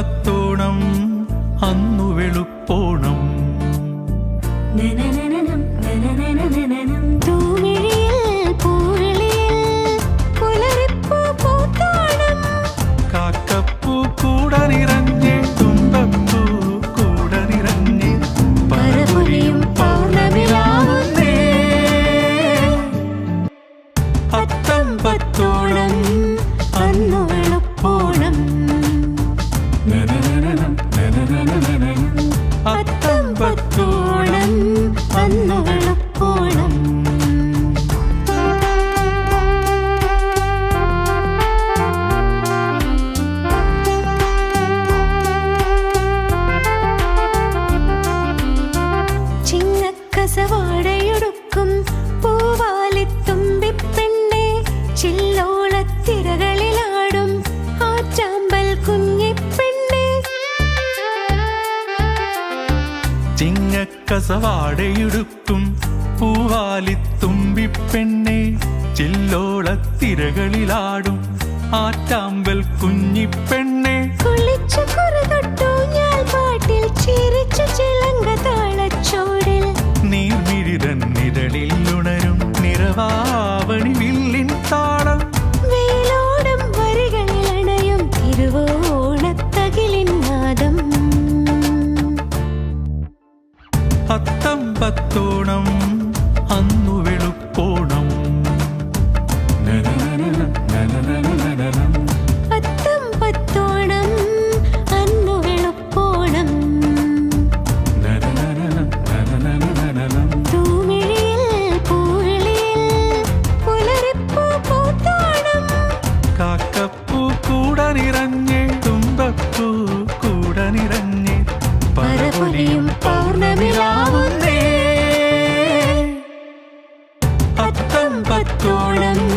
പത്തോണം അന്നു വെളുപ്പോണം നനനനനം നനനനനനം ചിങ്ങക്കസവാടയെടുക്കും പൂവാലിത്തുമ്പി പെണ്ണെ ചില്ലോളത്തിരകളിലാടും ആറ്റാമ്പൽ കുഞ്ഞിപ്പെണ്ണെ. കുളിച്ചു കുറുതൊട്ടു നീർമിഴിതൻ നിഴലിൽ ഉണരും നിറവാവണി പത്തമ്പത്തോണം അന്നു കോണം